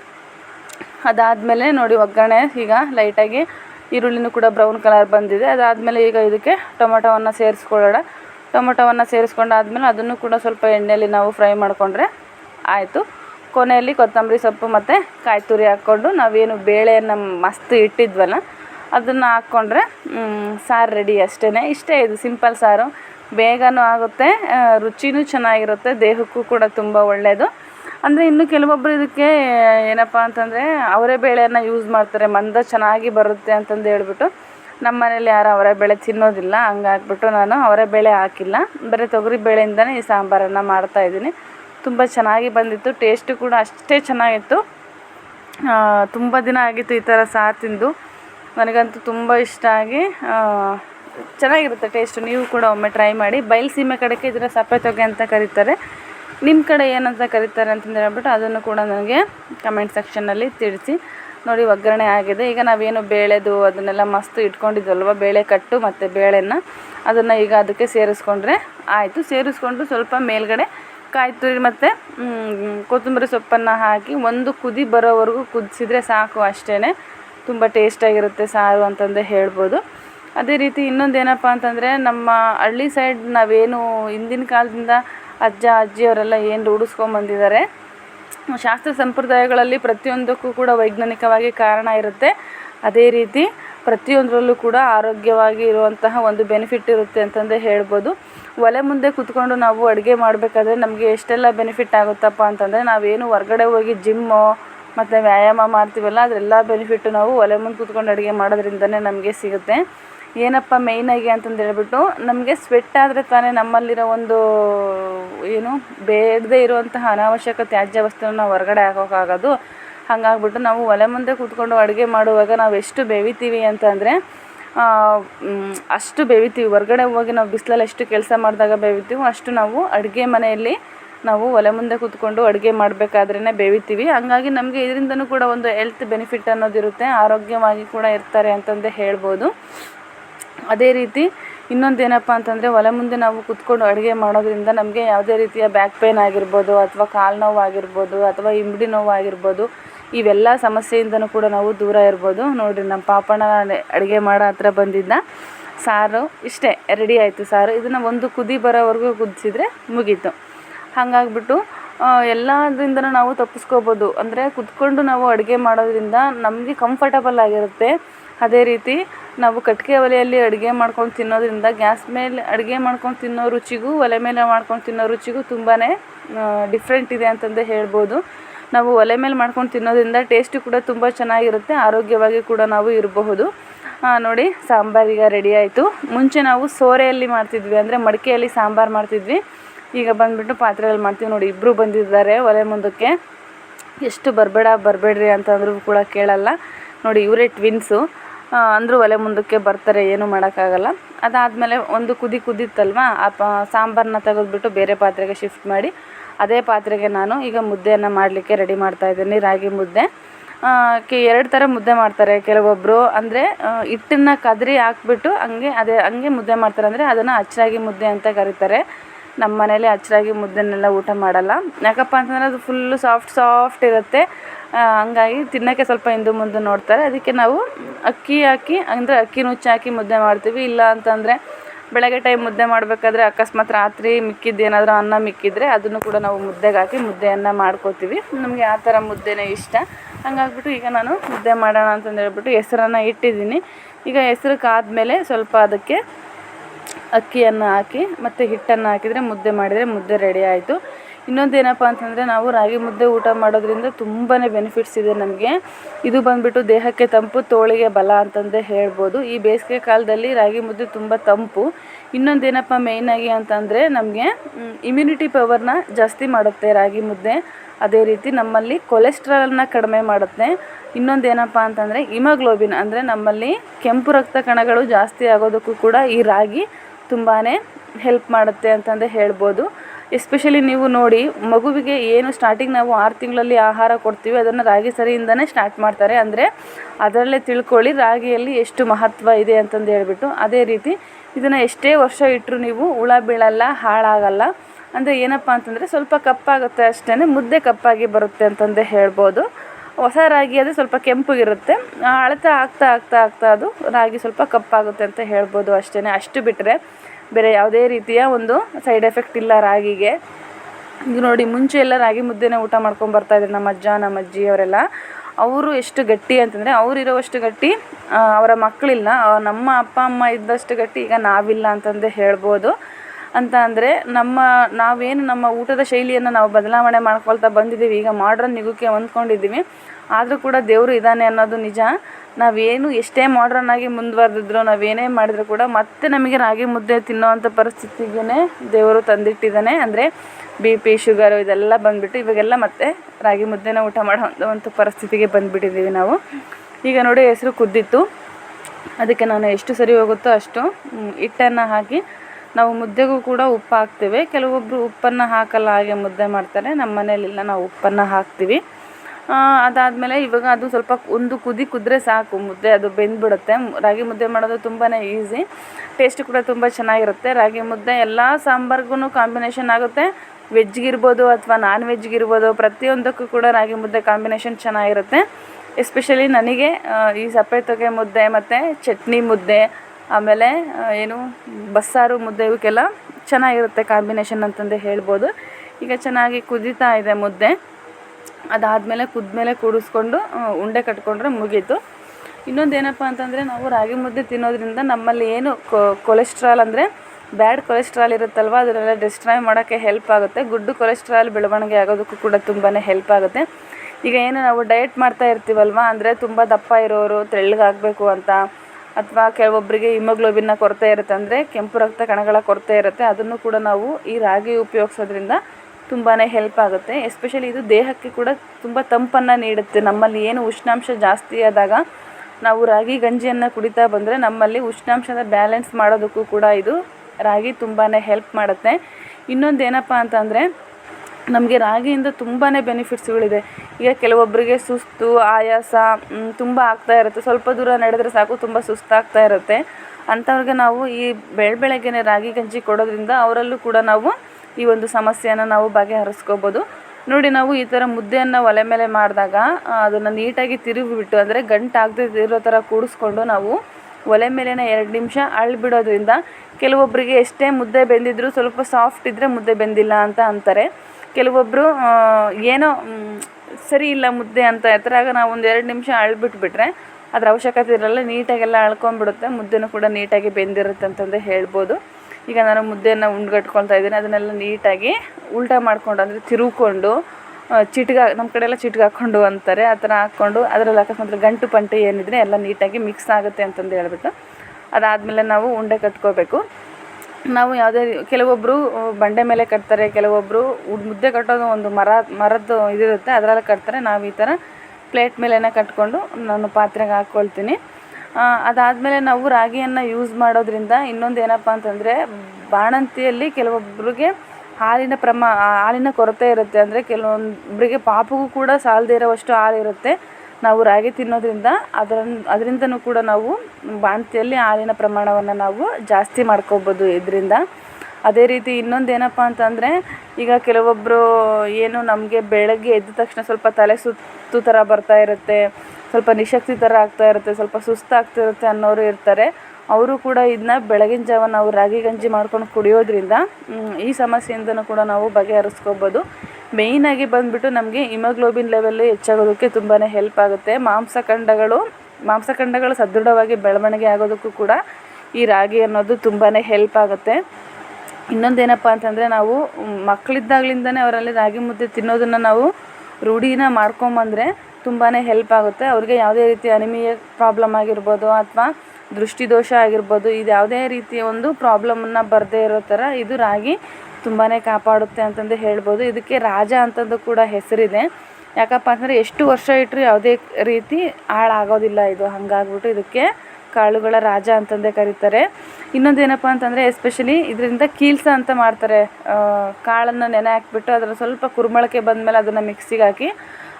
ಅದಾದಮೇಲೆ ನೋಡಿ ಒಗ್ಗರಣೆ ಈಗ ಲೈಟಾಗಿ ಈರುಳ್ಳಿನೂ ಕೂಡ ಬ್ರೌನ್ ಕಲರ್ ಬಂದಿದೆ. ಅದಾದಮೇಲೆ ಈಗ ಇದಕ್ಕೆ ಟೊಮೊಟೊವನ್ನು ಸೇರಿಸ್ಕೊಳ್ಳೋಣ. ಟೊಮೊಟೊವನ್ನು ಸೇರಿಸ್ಕೊಂಡಾದ್ಮೇಲೆ ಅದನ್ನು ಕೂಡ ಸ್ವಲ್ಪ ಎಣ್ಣೆಯಲ್ಲಿ ನಾವು ಫ್ರೈ ಮಾಡಿಕೊಂಡ್ರೆ ಆಯಿತು. ಕೊನೆಯಲ್ಲಿ ಕೊತ್ತಂಬರಿ ಸೊಪ್ಪು ಮತ್ತು ಕಾಯಿ ತುರಿ ಹಾಕ್ಕೊಂಡು ನಾವೇನು ಬೇಳೆಯನ್ನು ಮಸ್ತ್ ಇಟ್ಟಿದ್ವಲ್ಲ, ಅದನ್ನು ಹಾಕ್ಕೊಂಡ್ರೆ ಸಾರು ರೆಡಿ ಅಷ್ಟೇ ಇಷ್ಟೇ ಇದು ಸಿಂಪಲ್ ಸಾರು. ಬೇಗನೂ ಆಗುತ್ತೆ, ರುಚಿನೂ ಚೆನ್ನಾಗಿರುತ್ತೆ, ದೇಹಕ್ಕೂ ಕೂಡ ತುಂಬ ಒಳ್ಳೆಯದು ಅಂದರೆ ಇನ್ನು ಕೆಲವೊಬ್ಬರು ಇದಕ್ಕೆ ಏನಪ್ಪ ಅಂತಂದರೆ ಅವರೇ ಬೇಳೆಯನ್ನು ಯೂಸ್ ಮಾಡ್ತಾರೆ, ಮಂದ ಚೆನ್ನಾಗಿ ಬರುತ್ತೆ ಅಂತಂದು ಹೇಳ್ಬಿಟ್ಟು ನಮ್ಮ ಮನೇಲಿ ಯಾರು ಅವರೇ ಬೇಳೆ ತಿನ್ನೋದಿಲ್ಲ, ಹಂಗಾಗ್ಬಿಟ್ಟು ನಾನು ಅವರೇ ಬೇಳೆ ಹಾಕಿಲ್ಲ. ಬರೀ ತೊಗರಿ ಬೇಳೆಯಿಂದನೇ ಈ ಸಾಂಬಾರನ್ನು ಮಾಡ್ತಾಯಿದ್ದೀನಿ ತುಂಬ ಚೆನ್ನಾಗಿ ಬಂದಿತ್ತು ಟೇಸ್ಟು ಕೂಡ ಅಷ್ಟೇ ಚೆನ್ನಾಗಿತ್ತು. ತುಂಬ ದಿನ ಆಗಿತ್ತು ಈ ಥರ ಸಹ ತಿಂದು. ನನಗಂತೂ ತುಂಬ ಇಷ್ಟ ಆಗಿ ಚೆನ್ನಾಗಿರುತ್ತೆ ಟೇಸ್ಟು ನೀವು ಕೂಡ ಒಮ್ಮೆ ಟ್ರೈ ಮಾಡಿ. ಬಯಲು ಕಡೆಗೆ ಇದರ ಸಪ್ಪೆ ತೊಗೆ ಅಂತ ಕರೀತಾರೆ. ನಿಮ್ಮ ಕಡೆ ಏನಂತ ಕರೀತಾರೆ ಅಂತಂದು ಹೇಳ್ಬಿಟ್ಟು ಅದನ್ನು ಕೂಡ ನನಗೆ ಕಮೆಂಟ್ ಸೆಕ್ಷನ್ನಲ್ಲಿ ತಿಳಿಸಿ. ನೋಡಿ, ಒಗ್ಗರಣೆ ಆಗಿದೆ. ಈಗ ನಾವೇನು ಬೇಳೆದು ಅದನ್ನೆಲ್ಲ ಮಸ್ತ್ ಇಟ್ಕೊಂಡಿದ್ವಲ್ವ? ಬೇಳೆ ಕಟ್ಟು ಮತ್ತು ಬೇಳೆನ ಅದನ್ನು ಈಗ ಅದಕ್ಕೆ ಸೇರಿಸ್ಕೊಂಡ್ರೆ ಆಯಿತು. ಸೇರಿಸ್ಕೊಂಡು ಸ್ವಲ್ಪ ಮೇಲ್ಗಡೆ ಕಾಯಿ ತುರಿ ಮತ್ತು ಕೊತ್ತಂಬರಿ ಸೊಪ್ಪನ್ನು ಹಾಕಿ ಒಂದು ಕುದಿ ಬರೋವರೆಗೂ ಕುದಿಸಿದ್ರೆ ಸಾಕು ಅಷ್ಟೇ ತುಂಬ ಟೇಸ್ಟಾಗಿರುತ್ತೆ ಸಾರು ಅಂತಂದು ಹೇಳ್ಬೋದು. ಅದೇ ರೀತಿ ಇನ್ನೊಂದು ಏನಪ್ಪ ಅಂತಂದರೆ ನಮ್ಮ ಹಳ್ಳಿ ಸೈಡ್ ನಾವೇನು ಹಿಂದಿನ ಕಾಲದಿಂದ ಅಜ್ಜ, ಅಜ್ಜಿಯವರೆಲ್ಲ ಏನು ರೂಢಿಸ್ಕೊಂಬಂದಿದ್ದಾರೆ ಶಾಸ್ತ್ರ ಸಂಪ್ರದಾಯಗಳಲ್ಲಿ ಪ್ರತಿಯೊಂದಕ್ಕೂ ಕೂಡ ವೈಜ್ಞಾನಿಕವಾಗಿ ಕಾರಣ ಇರುತ್ತೆ. ಅದೇ ರೀತಿ ಪ್ರತಿಯೊಂದರಲ್ಲೂ ಕೂಡ ಆರೋಗ್ಯವಾಗಿ ಇರುವಂತಹ ಒಂದು ಬೆನಿಫಿಟ್ ಇರುತ್ತೆ ಅಂತಂದೇ ಹೇಳ್ಬೋದು. ಒಲೆ ಮುಂದೆ ಕೂತ್ಕೊಂಡು ನಾವು ಅಡುಗೆ ಮಾಡಬೇಕಾದ್ರೆ ನಮಗೆ ಎಷ್ಟೆಲ್ಲ ಬೆನಿಫಿಟ್ ಆಗುತ್ತಪ್ಪ ಅಂತಂದರೆ ನಾವೇನು ಹೊರ್ಗಡೆ ಹೋಗಿ ಜಿಮ್ಮು ಮತ್ತು ವ್ಯಾಯಾಮ ಮಾಡ್ತೀವಲ್ಲ ಅದೆಲ್ಲ ಬೆನಿಫಿಟ್ಟು ನಾವು ಒಲೆ ಮುಂದೆ ಕೂತ್ಕೊಂಡು ಅಡುಗೆ ಮಾಡೋದ್ರಿಂದನೇ ನಮಗೆ ಸಿಗುತ್ತೆ. ಏನಪ್ಪ ಮೇಯ್ನಾಗಿ ಅಂತಂದು ಹೇಳ್ಬಿಟ್ಟು, ನಮಗೆ ಸ್ವೆಟ್ ಆದರೆ ತಾನೇ ನಮ್ಮಲ್ಲಿರೋ ಒಂದು ಏನು ಬೇಡದೇ ಇರುವಂತಹ ಅನಾವಶ್ಯಕ ತ್ಯಾಜ್ಯ ವಸ್ತುನ ನಾವು ಹೊರಗಡೆ ಹಾಕೋಕ್ಕಾಗೋದು ಹಾಗಾಗ್ಬಿಟ್ಟು ನಾವು ಒಲೆ ಮುಂದೆ ಕೂತ್ಕೊಂಡು ಅಡುಗೆ ಮಾಡುವಾಗ ನಾವು ಎಷ್ಟು ಬೇವಿತೀವಿ ಅಂತಂದರೆ ಅಷ್ಟು ಬೇವಿತೀವಿ. ಹೊರಗಡೆ ಹೋಗಿ ನಾವು ಬಿಸಿಲಲ್ಲಿ ಎಷ್ಟು ಕೆಲಸ ಮಾಡಿದಾಗ ಬೇವಿತೀವೋ ಅಷ್ಟು ನಾವು ಅಡುಗೆ ಮನೆಯಲ್ಲಿ ನಾವು ಒಲೆ ಮುಂದೆ ಕೂತ್ಕೊಂಡು ಅಡುಗೆ ಮಾಡಬೇಕಾದ್ರೇ ಬೇವಿತೀವಿ. ಹಂಗಾಗಿ ನಮಗೆ ಇದರಿಂದನೂ ಕೂಡ ಒಂದು ಹೆಲ್ತ್ ಬೆನಿಫಿಟ್ ಅನ್ನೋದಿರುತ್ತೆ. ಆರೋಗ್ಯವಾಗಿ ಕೂಡ ಇರ್ತಾರೆ ಅಂತಂದೇ ಹೇಳ್ಬೋದು. ಅದೇ ರೀತಿ ಇನ್ನೊಂದು ಏನಪ್ಪ ಅಂತಂದರೆ ಒಲೆ ಮುಂದೆ ನಾವು ಕೂತ್ಕೊಂಡು ಅಡುಗೆ ಮಾಡೋದ್ರಿಂದ ನಮಗೆ ಯಾವುದೇ ರೀತಿಯ ಬ್ಯಾಕ್ ಪೇನ್ ಆಗಿರ್ಬೋದು ಅಥವಾ ಕಾಲು ನೋವು ಆಗಿರ್ಬೋದು ಅಥವಾ ಇಂಬಡಿ ನೋವು ಆಗಿರ್ಬೋದು ಇವೆಲ್ಲ ಸಮಸ್ಯೆಯಿಂದನೂ ಕೂಡ ನಾವು ದೂರ ಇರ್ಬೋದು. ನೋಡಿರಿ ನಮ್ಮ ಪಾಪಣ್ಣ ಅಡುಗೆ ಮಾಡೋ ಹತ್ರ ಬಂದಿದ್ದ. ಸಾರು ಇಷ್ಟೇ ರೆಡಿ ಆಯಿತು ಸಾರು. ಇದನ್ನು ಒಂದು ಕುದಿ ಬರೋವರೆಗೂ ಕುದಿಸಿದ್ರೆ ಮುಗೀತು. ಹಾಗಾಗ್ಬಿಟ್ಟು ಎಲ್ಲದರಿಂದನೂ ನಾವು ತಪ್ಪಿಸ್ಕೋಬೋದು. ಅಂದರೆ ಕುತ್ಕೊಂಡು ನಾವು ಅಡುಗೆ ಮಾಡೋದ್ರಿಂದ ನಮಗೆ ಕಂಫರ್ಟಬಲ್ ಆಗಿರುತ್ತೆ. ಅದೇ ರೀತಿ ನಾವು ಕಟ್ಟಿಗೆ ಒಲೆಯಲ್ಲಿ ಅಡುಗೆ ಮಾಡ್ಕೊಂಡು ತಿನ್ನೋದ್ರಿಂದ ಗ್ಯಾಸ್ ಮೇಲೆ ಅಡುಗೆ ಮಾಡ್ಕೊಂಡು ತಿನ್ನೋ ರುಚಿಗೂ, ಒಲೆ ಮೇಲೆ ಮಾಡ್ಕೊಂಡು ತಿನ್ನೋ ರುಚಿಗೂ ತುಂಬಾ ಡಿಫ್ರೆಂಟ್ ಇದೆ ಅಂತಂದು ಹೇಳ್ಬೋದು. ನಾವು ಒಲೆ ಮೇಲೆ ಮಾಡ್ಕೊಂಡು ತಿನ್ನೋದ್ರಿಂದ ಟೇಸ್ಟು ಕೂಡ ತುಂಬ ಚೆನ್ನಾಗಿರುತ್ತೆ, ಆರೋಗ್ಯವಾಗಿ ಕೂಡ ನಾವು ಇರಬಹುದು. ನೋಡಿ, ಸಾಂಬಾರು ಈಗ ರೆಡಿ ಆಯಿತು. ಮುಂಚೆ ನಾವು ಸೋರೆಯಲ್ಲಿ ಮಾಡ್ತಿದ್ವಿ, ಅಂದರೆ ಮಡಿಕೆಯಲ್ಲಿ ಸಾಂಬಾರು ಮಾಡ್ತಿದ್ವಿ. ಈಗ ಬಂದುಬಿಟ್ಟು ಪಾತ್ರೆಯಲ್ಲಿ ಮಾಡ್ತೀವಿ ನೋಡಿ ಇಬ್ಬರು ಬಂದಿದ್ದಾರೆ ಒಲೆ ಮುಂದಕ್ಕೆ. ಎಷ್ಟು ಬರಬೇಡ, ಬರಬೇಡ್ರಿ ಅಂತಂದ್ರೂ ಕೂಡ ಕೇಳಲ್ಲ. ನೋಡಿ, ಇವರೇ ಟ್ವಿನ್ಸು ಅಂದರೂ ಒಲೆ ಮುಂದಕ್ಕೆ ಬರ್ತಾರೆ, ಏನೂ ಮಾಡೋಕ್ಕಾಗಲ್ಲ. ಅದಾದಮೇಲೆ ಒಂದು ಕುದಿ ಕುದಿತ್ತಲ್ವ ಆ ಪ ಸಾಂಬಾರನ್ನ ತೆಗೆದುಬಿಟ್ಟು ಬೇರೆ ಪಾತ್ರೆಗೆ ಶಿಫ್ಟ್ ಮಾಡಿ, ಅದೇ ಪಾತ್ರೆಗೆ ನಾನು ಈಗ ಮುದ್ದೆಯನ್ನು ಮಾಡಲಿಕ್ಕೆ ರೆಡಿ ಮಾಡ್ತಾಯಿದ್ದೀನಿ ರಾಗಿ ಮುದ್ದೆ. ಕೆ, ಎರಡು ಥರ ಮುದ್ದೆ ಮಾಡ್ತಾರೆ ಕೆಲವೊಬ್ಬರು ಅಂದರೆ ಹಿಟ್ಟನ್ನು ಕದರಿ ಹಾಕ್ಬಿಟ್ಟು ಹಂಗೆ, ಅದೇ, ಹಂಗೆ ಮುದ್ದೆ ಮಾಡ್ತಾರೆ. ಅಂದರೆ ಅದನ್ನು ಅಚ್ಚರಾಗಿ ಮುದ್ದೆ ಅಂತ ಕರೀತಾರೆ. ನಮ್ಮ ಮನೇಲಿ ಅಚ್ಚರಾಗಿ ಮುದ್ದೆನೆಲ್ಲ ಊಟ ಮಾಡಲ್ಲ. ಯಾಕಪ್ಪ ಅಂತಂದರೆ ಅದು ಫುಲ್ಲು ಸಾಫ್ಟ್ ಸಾಫ್ಟ್ ಇರುತ್ತೆ. ಹಂಗಾಗಿ ತಿನ್ನೋಕ್ಕೆ ಸ್ವಲ್ಪ ಹಿಂದು ಮುಂದೆ ನೋಡ್ತಾರೆ. ಅದಕ್ಕೆ ನಾವು ಅಕ್ಕಿ ಹಾಕಿ, ಅಂದರೆ ಅಕ್ಕಿ ನುಚ್ಚು ಹಾಕಿ ಮುದ್ದೆ ಮಾಡ್ತೀವಿ. ಇಲ್ಲ ಅಂತಂದರೆ ಬೆಳಗ್ಗೆ ಟೈಮ್ ಮುದ್ದೆ ಮಾಡಬೇಕಾದ್ರೆ ಅಕಸ್ಮಾತ್ ರಾತ್ರಿ ಮಿಕ್ಕಿದ್ದು ಏನಾದರೂ ಅನ್ನ ಮಿಕ್ಕಿದ್ರೆ ಅದನ್ನು ಕೂಡ ನಾವು ಮುದ್ದೆಗೆ ಹಾಕಿ ಮುದ್ದೆಯನ್ನು ಮಾಡ್ಕೋತೀವಿ. ನಮಗೆ ಆ ಥರ ಮುದ್ದೆನೇ ಇಷ್ಟ. ಹಂಗಾಗ್ಬಿಟ್ಟು ಈಗ ನಾನು ಮುದ್ದೆ ಮಾಡೋಣ ಅಂತಂದೇಳ್ಬಿಟ್ಟು ಹೆಸರನ್ನು ಇಟ್ಟಿದ್ದೀನಿ. ಈಗ ಹೆಸ್ರು ಕಾದ್ಮೇಲೆ ಸ್ವಲ್ಪ ಅದಕ್ಕೆ ಅಕ್ಕಿಯನ್ನು ಹಾಕಿ ಮತ್ತು ಹಿಟ್ಟನ್ನು ಹಾಕಿದರೆ ಮುದ್ದೆ ಮಾಡಿದರೆ ಮುದ್ದೆ ರೆಡಿ ಆಯಿತು. ಇನ್ನೊಂದು ಏನಪ್ಪ ಅಂತಂದರೆ ನಾವು ರಾಗಿ ಮುದ್ದೆ ಊಟ ಮಾಡೋದ್ರಿಂದ ತುಂಬಾ ಬೆನಿಫಿಟ್ಸ್ ಇದೆ ನಮಗೆ. ಇದು ಬಂದುಬಿಟ್ಟು ದೇಹಕ್ಕೆ ತಂಪು, ತೋಳಿಗೆ ಬಲ ಅಂತಂದೇ ಹೇಳ್ಬೋದು. ಈ ಬೇಸಿಗೆ ಕಾಲದಲ್ಲಿ ರಾಗಿ ಮುದ್ದೆ ತುಂಬ ತಂಪು. ಇನ್ನೊಂದು ಏನಪ್ಪ ಮೇಯ್ನಾಗಿ ಅಂತಂದರೆ ನಮಗೆ ಇಮ್ಯುನಿಟಿ ಪವರ್ನ ಜಾಸ್ತಿ ಮಾಡುತ್ತೆ ರಾಗಿ ಮುದ್ದೆ. ಅದೇ ರೀತಿ ನಮ್ಮಲ್ಲಿ ಕೊಲೆಸ್ಟ್ರಾಲನ್ನ ಕಡಿಮೆ ಮಾಡುತ್ತೆ. ಇನ್ನೊಂದು ಏನಪ್ಪ ಅಂತಂದರೆ ಇಮೋಗ್ಲೋಬಿನ್ ಅಂದರೆ ನಮ್ಮಲ್ಲಿ ಕೆಂಪು ರಕ್ತ ಕಣಗಳು ಜಾಸ್ತಿ ಆಗೋದಕ್ಕೂ ಕೂಡ ಈ ರಾಗಿ ತುಂಬಾ ಹೆಲ್ಪ್ ಮಾಡುತ್ತೆ ಅಂತಂದೇ ಹೇಳ್ಬೋದು. ಎಸ್ಪೆಷಲಿ ನೀವು ನೋಡಿ, ಮಗುವಿಗೆ ಏನು ಸ್ಟಾರ್ಟಿಂಗ್ ನಾವು ಆರು ತಿಂಗಳಲ್ಲಿ ಆಹಾರ ಕೊಡ್ತೀವಿ, ಅದನ್ನು ರಾಗಿ ಸರಿಯಿಂದನೇ ಸ್ಟಾರ್ಟ್ ಮಾಡ್ತಾರೆ. ಅಂದರೆ ಅದರಲ್ಲೇ ತಿಳ್ಕೊಳ್ಳಿ, ರಾಗಿಯಲ್ಲಿ ಎಷ್ಟು ಮಹತ್ವ ಇದೆ ಅಂತಂದು ಹೇಳ್ಬಿಟ್ಟು, ಅದೇ ರೀತಿ ಇದನ್ನು ಎಷ್ಟೇ ವರ್ಷ ಇಟ್ಟರು ನೀವು ಹುಳ ಬೀಳಲ್ಲ, ಹಾಳಾಗಲ್ಲ. ಅಂದರೆ ಏನಪ್ಪ ಅಂತಂದರೆ ಸ್ವಲ್ಪ ಕಪ್ಪಾಗುತ್ತೆ ಅಷ್ಟೇ ಮುದ್ದೆ ಕಪ್ಪಾಗಿ ಬರುತ್ತೆ ಅಂತಂದು ಹೇಳ್ಬೋದು. ಹೊಸ ರಾಗಿ ಅದು ಸ್ವಲ್ಪ ಕೆಂಪಗಿರುತ್ತೆ. ಅಳತೆ ಆಗ್ತಾ ಆಗ್ತಾ ಆಗ್ತಾ ಅದು ರಾಗಿ ಸ್ವಲ್ಪ ಕಪ್ಪಾಗುತ್ತೆ ಅಂತ ಹೇಳ್ಬೋದು ಅಷ್ಟೇ ಅಷ್ಟು ಬಿಟ್ಟರೆ ಬೇರೆ ಯಾವುದೇ ರೀತಿಯ ಒಂದು ಸೈಡ್ ಎಫೆಕ್ಟ್ ಇಲ್ಲ ರಾಗಿಗೆ. ಈಗ ನೋಡಿ, ಮುಂಚೆ ಎಲ್ಲ ರಾಗಿ ಮುದ್ದೆನೇ ಊಟ ಮಾಡ್ಕೊಂಡು ಬರ್ತಾಯಿದ್ರು ನಮ್ಮ ಅಜ್ಜ, ನಮ್ಮ ಅಜ್ಜಿ ಅವರೆಲ್ಲ. ಅವರು ಎಷ್ಟು ಗಟ್ಟಿ ಅಂತಂದರೆ, ಅವ್ರು ಇರೋವಷ್ಟು ಗಟ್ಟಿ ಅವರ ಮಕ್ಕಳಿಲ್ಲ ನಮ್ಮ ಅಪ್ಪ, ಅಮ್ಮ ಇದ್ದಷ್ಟು ಗಟ್ಟಿ ಈಗ ನಾವಿಲ್ಲ ಅಂತಂದೇ ಹೇಳ್ಬೋದು. ಅಂತ ಅಂದರೆ ನಮ್ಮ ನಾವೇನು ನಮ್ಮ ಊಟದ ಶೈಲಿಯನ್ನು ನಾವು ಬದಲಾವಣೆ ಮಾಡ್ಕೊಳ್ತಾ ಬಂದಿದ್ದೀವಿ, ಈಗ ಮಾಡ್ರನ್ ಯುಗಕ್ಕೆ ಹೊಂದ್ಕೊಂಡಿದ್ದೀವಿ. ಆದರೂ ಕೂಡ ದೇವರು ಇದ್ದಾನೆ ಅನ್ನೋದು ನಿಜ. ನಾವೇನು ಎಷ್ಟೇ ಮಾಡ್ರನ್ ಆಗಿ ಮುಂದುವರೆದಿದ್ರು, ನಾವೇನೇ ಮಾಡಿದ್ರು ಕೂಡ ಮತ್ತೆ ನಮಗೆ ರಾಗಿ ಮುದ್ದೆ ತಿನ್ನೋವಂಥ ಪರಿಸ್ಥಿತಿಗೆ ದೇವರು ತಂದಿಟ್ಟಿದ್ದಾನೆ. ಅಂದರೆ ಬಿ ಪಿ, ಶುಗರು ಇದೆಲ್ಲ ಬಂದುಬಿಟ್ಟು ಇವಾಗೆಲ್ಲ ಮತ್ತೆ ರಾಗಿ ಮುದ್ದೆನ ಊಟ ಮಾಡೋ ಪರಿಸ್ಥಿತಿಗೆ ಬಂದುಬಿಟ್ಟಿದ್ದೀವಿ ನಾವು. ಈಗ ನೋಡಿ ಹೆಸರು ಕುದ್ದಿತ್ತು. ಅದಕ್ಕೆ ನಾನು ಎಷ್ಟು ಸರಿ ಹೋಗುತ್ತೋ ಅಷ್ಟು ಹಿಟ್ಟನ್ನು ಹಾಕಿ ನಾವು ಮುದ್ದೆಗೂ ಕೂಡ ಉಪ್ಪು ಹಾಕ್ತೇವೆ ಕೆಲವೊಬ್ಬರು ಉಪ್ಪನ್ನು ಹಾಕಲ್ಲ, ಹಾಗೆ ಮುದ್ದೆ ಮಾಡ್ತಾರೆ. ನಮ್ಮ ಮನೆಯಲ್ಲೆಲ್ಲ ನಾವು ಉಪ್ಪನ್ನು ಹಾಕ್ತೀವಿ. ಅದಾದಮೇಲೆ ಇವಾಗ ಅದು ಸ್ವಲ್ಪ ಒಂದು ಕುದಿ ಕುದ್ರೆ ಸಾಕು, ಮುದ್ದೆ ಅದು ಬೆಂದ್ಬಿಡುತ್ತೆ. ರಾಗಿ ಮುದ್ದೆ ಮಾಡೋದು ತುಂಬಾ ಈಸಿ. ಟೇಸ್ಟ್ ಕೂಡ ತುಂಬ ಚೆನ್ನಾಗಿರುತ್ತೆ. ರಾಗಿ ಮುದ್ದೆ ಎಲ್ಲ ಸಾಂಬಾರ್ಗೂ ಕಾಂಬಿನೇಷನ್ ಆಗುತ್ತೆ. ವೆಜ್ಗಿರ್ಬೋದು ಅಥವಾ ನಾನ್ ವೆಜ್ಗಿರ್ಬೋದು ಪ್ರತಿಯೊಂದಕ್ಕೂ ಕೂಡ ರಾಗಿ ಮುದ್ದೆ ಕಾಂಬಿನೇಷನ್ ಚೆನ್ನಾಗಿರುತ್ತೆ. ಎಸ್ಪೆಷಲಿ ನನಗೆ ಈ ಸಪ್ಪೆ ತೊಗೆ ಮುದ್ದೆ ಮತ್ತು ಚಟ್ನಿ ಮುದ್ದೆ ಆಮೇಲೆ ಏನು, ಬಸ್ಸಾರು, ಮುದ್ದೆ ಇವಕ್ಕೆಲ್ಲ ಚೆನ್ನಾಗಿರುತ್ತೆ ಕಾಂಬಿನೇಷನ್ ಅಂತಂದೇ ಹೇಳ್ಬೋದು. ಈಗ ಚೆನ್ನಾಗಿ ಕುದೀತಾ ಇದೆ ಮುದ್ದೆ. ಅದಾದಮೇಲೆ ಕುದ್ಮೇಲೆ ಕೂಡಿಸ್ಕೊಂಡು ಉಂಡೆ ಕಟ್ಕೊಂಡ್ರೆ ಮುಗೀತು. ಇನ್ನೊಂದು ಏನಪ್ಪ ಅಂತಂದರೆ, ನಾವು ರಾಗಿ ಮುದ್ದೆ ತಿನ್ನೋದ್ರಿಂದ ನಮ್ಮಲ್ಲಿ ಏನು ಕೊಲೆಸ್ಟ್ರಾಲ್ ಅಂದರೆ ಬ್ಯಾಡ್ ಕೊಲೆಸ್ಟ್ರಾಲ್ ಇರುತ್ತಲ್ವ ಅದನ್ನೆಲ್ಲ ಡಿಸ್ಟ್ರಾಯ್ ಮಾಡೋಕ್ಕೆ ಹೆಲ್ಪ್ ಆಗುತ್ತೆ. ಗುಡ್ ಕೊಲೆಸ್ಟ್ರಾಲ್ ಬೆಳವಣಿಗೆ ಆಗೋದಕ್ಕೂ ಕೂಡ ತುಂಬಾ ಹೆಲ್ಪ್ ಆಗುತ್ತೆ. ಈಗ ಏನು ನಾವು ಡಯಟ್ ಮಾಡ್ತಾ ಇರ್ತೀವಲ್ವ, ಅಂದರೆ ತುಂಬ ದಪ್ಪ ಇರೋರು, ತೆಳ್ಳಗಾಗಬೇಕು ಅಂತ ಅಥವಾ ಕೆಲವೊಬ್ಬರಿಗೆ ಹಿಮೋಗ್ಲೋಬಿನ್ನ ಕೊರತೆ ಇರುತ್ತೆ ಅಂದರೆ ಕೆಂಪು ರಕ್ತ ಕಣಗಳ ಕೊರತೆ ಇರುತ್ತೆ. ಅದನ್ನು ಕೂಡ ನಾವು ಈ ರಾಗಿ ಉಪಯೋಗಿಸೋದ್ರಿಂದ ತುಂಬಾ ಹೆಲ್ಪ್ ಆಗುತ್ತೆ. ಎಸ್ಪೆಷಲಿ ಇದು ದೇಹಕ್ಕೆ ಕೂಡ ತುಂಬ ತಂಪನ್ನು ನೀಡುತ್ತೆ. ನಮ್ಮಲ್ಲಿ ಏನು ಉಷ್ಣಾಂಶ ಜಾಸ್ತಿ ಆದಾಗ ನಾವು ರಾಗಿ ಗಂಜಿಯನ್ನು ಕುಡಿತಾ ಬಂದರೆ ನಮ್ಮಲ್ಲಿ ಉಷ್ಣಾಂಶದ ಬ್ಯಾಲೆನ್ಸ್ ಮಾಡೋದಕ್ಕೂ ಕೂಡ ಇದು ರಾಗಿ ತುಂಬಾ ಹೆಲ್ಪ್ ಮಾಡುತ್ತೆ. ಇನ್ನೊಂದು ಏನಪ್ಪ ಅಂತಂದರೆ ನಮಗೆ ರಾಗಿಯಿಂದ ತುಂಬಾ ಬೆನಿಫಿಟ್ಸ್ಗಳಿದೆ ಈಗ ಕೆಲವೊಬ್ಬರಿಗೆ ಸುಸ್ತು, ಆಯಾಸ ತುಂಬ ಆಗ್ತಾ ಇರುತ್ತೆ. ಸ್ವಲ್ಪ ದೂರ ನಡೆದರೆ ಸಾಕು, ತುಂಬ ಸುಸ್ತಾಗ್ತಾ ಇರುತ್ತೆ. ಅಂಥವ್ರಿಗೆ ನಾವು ಈ ಬೆಳ ಬೆಳಗ್ಗೆನೆ ರಾಗಿ ಗಂಜಿ ಕೊಡೋದ್ರಿಂದ ಅವರಲ್ಲೂ ಕೂಡ ನಾವು ಈ ಒಂದು ಸಮಸ್ಯೆಯನ್ನು ನಾವು ಬಗೆಹರಿಸ್ಕೋಬೋದು. ನೋಡಿ, ನಾವು ಈ ಥರ ಮುದ್ದೆಯನ್ನು ಒಲೆ ಮೇಲೆ ಮಾಡಿದಾಗ ಅದನ್ನು ನೀಟಾಗಿ ತಿರುಗಿಬಿಟ್ಟು, ಅಂದರೆ ಗಂಟಾಗದೆ ಇರೋ ಥರ ಕೂಡಿಸ್ಕೊಂಡು ನಾವು ಒಲೆ ಮೇಲಿನ ಎರಡು ನಿಮಿಷ ಅಳ್ಬಿಡೋದ್ರಿಂದ ಕೆಲವೊಬ್ಬರಿಗೆ ಎಷ್ಟೇ ಮುದ್ದೆ ಬೆಂದಿದ್ರು ಸ್ವಲ್ಪ ಸಾಫ್ಟ್ ಇದ್ದರೆ ಮುದ್ದೆ ಬೆಂದಿಲ್ಲ ಅಂತ ಅಂತಾರೆ. ಕೆಲವೊಬ್ಬರು ಏನೋ ಸರಿ ಇಲ್ಲ ಮುದ್ದೆ ಅಂತ ಎತ್ತರಾಗ ನಾವು ಒಂದು ಎರಡು ನಿಮಿಷ ಅಳ್ಬಿಟ್ಬಿಟ್ರೆ ಅದರ ಅವಶ್ಯಕತೆ ಇರಲ್ಲ, ನೀಟಾಗೆಲ್ಲ ಅಳ್ಕೊಂಬಿಡುತ್ತೆ ಮುದ್ದೆನೂ ಕೂಡ ನೀಟಾಗಿ ಬೆಂದಿರುತ್ತೆ ಅಂತಂದು ಹೇಳ್ಬೋದು. ಈಗ ನಾನು ಮುದ್ದೆಯನ್ನು ಉಂಡ್ಗಟ್ಕೊಳ್ತಾ ಇದ್ದೀನಿ, ಅದನ್ನೆಲ್ಲ ನೀಟಾಗಿ ಉಲ್ಟಾ ಮಾಡಿಕೊಂಡು, ಅಂದರೆ ತಿರುಕೊಂಡು ಚಿಟ್ಗ ನಮ್ಮ ಕಡೆ ಎಲ್ಲ ಚಿಟ್ಗೆ ಹಾಕ್ಕೊಂಡು ಅಂತಾರೆ, ಆ ಥರ ಹಾಕ್ಕೊಂಡು, ಅದರಲ್ಲಿ ಅಕಸ್ಮಾತ್ ಗಂಟು ಪಂಟು ಏನಿದ್ರೆ ಎಲ್ಲ ನೀಟಾಗಿ ಮಿಕ್ಸ್ ಆಗುತ್ತೆ ಅಂತಂದು ಹೇಳ್ಬಿಟ್ಟು ಅದಾದಮೇಲೆ ನಾವು ಉಂಡೆ ಕಟ್ಕೋಬೇಕು. ನಾವು ಯಾವುದೇ ಕೆಲವೊಬ್ಬರು ಬಂಡೆ ಮೇಲೆ ಕಟ್ತಾರೆ ಕೆಲವೊಬ್ಬರು ಮುದ್ದೆ ಕಟ್ಟೋದು ಒಂದು ಮರ, ಮರದ್ದು ಇದಿರುತ್ತೆ, ಅದರಲ್ಲಿ ಕಟ್ತಾರೆ, ನಾವು ಈ ಥರ ಪ್ಲೇಟ್ ಮೇಲೇ ಕಟ್ಕೊಂಡು ನಾನು ಪಾತ್ರೆಗೆ ಹಾಕ್ಕೊಳ್ತೀನಿ ಅದಾದಮೇಲೆ ನಾವು ರಾಗಿಯನ್ನು ಯೂಸ್ ಮಾಡೋದ್ರಿಂದ ಇನ್ನೊಂದು ಏನಪ್ಪ ಅಂತಂದರೆ, ಬಾಣಂತಿಯಲ್ಲಿ ಕೆಲವೊಬ್ಬರಿಗೆ ಹಾಲಿನ ಪ್ರಮಾ ಹಾಲಿನ ಕೊರತೆ ಇರುತ್ತೆ. ಅಂದರೆ ಕೆಲವೊಬ್ಬರಿಗೆ ಪಾಪುಗೂ ಕೂಡ ಸಾಲದೇ ಇರೋವಷ್ಟು ಹಾಲಿರುತ್ತೆ. ನಾವು ರಾಗಿ ತಿನ್ನೋದ್ರಿಂದ ಅದರ ಅದರಿಂದನೂ ಕೂಡ ನಾವು ವಾಂತಿಯಲ್ಲಿ ಹಾಲಿನ ಪ್ರಮಾಣವನ್ನು ನಾವು ಜಾಸ್ತಿ ಮಾಡ್ಕೋಬೋದು ಇದರಿಂದ. ಅದೇ ರೀತಿ ಇನ್ನೊಂದು ಏನಪ್ಪ ಅಂತಂದರೆ, ಈಗ ಕೆಲವೊಬ್ಬರು ಏನು ನಮಗೆ ಬೆಳಗ್ಗೆ ಎದ್ದ ತಕ್ಷಣ ಸ್ವಲ್ಪ ತಲೆ ಸುತ್ತು ಥರ ಬರ್ತಾ ಇರುತ್ತೆ, ಸ್ವಲ್ಪ ನಿಶಕ್ತಿ ಥರ ಆಗ್ತಾ ಇರುತ್ತೆ, ಸ್ವಲ್ಪ ಸುಸ್ತಾಗ್ತಿರುತ್ತೆ ಅನ್ನೋರು ಇರ್ತಾರೆ. ಅವರು ಕೂಡ ಇದನ್ನ ಬೆಳಗಿನ ಜಾವ ನಾವು ರಾಗಿ ಗಂಜಿ ಮಾಡ್ಕೊಂಡು ಕುಡಿಯೋದ್ರಿಂದ ಈ ಸಮಸ್ಯೆಯಿಂದನೂ ಕೂಡ ನಾವು ಬಗೆಹರಿಸ್ಕೋಬೋದು. ಮೇಯ್ನಾಗಿ ಬಂದುಬಿಟ್ಟು ನಮಗೆ ಹಿಮೋಗ್ಲೋಬಿನ್ ಲೆವೆಲ್ ಹೆಚ್ಚಾಗೋದಕ್ಕೆ ತುಂಬಾ ಹೆಲ್ಪ್ ಆಗುತ್ತೆ. ಮಾಂಸಖಂಡಗಳು ಮಾಂಸಖಂಡಗಳು ಸದೃಢವಾಗಿ ಬೆಳವಣಿಗೆ ಆಗೋದಕ್ಕೂ ಕೂಡ ಈ ರಾಗಿ ಅನ್ನೋದು ತುಂಬಾ ಹೆಲ್ಪ್ ಆಗುತ್ತೆ. ಇನ್ನೊಂದೇನಪ್ಪ ಅಂತಂದರೆ ನಾವು ಮಕ್ಕಳಿದ್ದಾಗ್ಲಿಂದನೇ ಅವರಲ್ಲಿ ರಾಗಿ ಮುದ್ದೆ ತಿನ್ನೋದನ್ನು ನಾವು ರೂಢಿನ ಮಾಡ್ಕೊಂಬಂದರೆ ತುಂಬಾ ಹೆಲ್ಪ್ ಆಗುತ್ತೆ. ಅವ್ರಿಗೆ ಯಾವುದೇ ರೀತಿಯ ಅನಿಮಿಯ ಪ್ರಾಬ್ಲಮ್ ಆಗಿರ್ಬೋದು ಅಥವಾ ದೃಷ್ಟಿದೋಷ ಆಗಿರ್ಬೋದು, ಇದು ಯಾವುದೇ ರೀತಿಯ ಒಂದು ಪ್ರಾಬ್ಲಮನ್ನು ಬರದೇ ಇರೋ ಥರ ಇದು ರಾಗಿ ತುಂಬಾ ಕಾಪಾಡುತ್ತೆ ಅಂತಂದು ಹೇಳ್ಬೋದು. ಇದಕ್ಕೆ ರಾಜ ಅಂತಂದು ಕೂಡ ಹೆಸರಿದೆ. ಯಾಕಪ್ಪ ಅಂತಂದರೆ ಎಷ್ಟು ವರ್ಷ ಇಟ್ಟರು ಯಾವುದೇ ರೀತಿ ಹಾಳಾಗೋದಿಲ್ಲ ಇದು. ಹಾಗಾಗ್ಬಿಟ್ಟು ಇದಕ್ಕೆ ಕಾಳುಗಳ ರಾಜ ಅಂತಂದೇ ಕರೀತಾರೆ. ಇನ್ನೊಂದು ಏನಪ್ಪ ಅಂತಂದರೆ ಎಸ್ಪೆಷಲಿ ಇದರಿಂದ ಕೀಲ್ಸ ಅಂತ ಮಾಡ್ತಾರೆ. ಕಾಳನ್ನು ನೆನೆ ಹಾಕ್ಬಿಟ್ಟು ಅದರ ಸ್ವಲ್ಪ ಕುರುಮಳಕೆ ಬಂದಮೇಲೆ ಅದನ್ನು ಮಿಕ್ಸಿಗೆ ಹಾಕಿ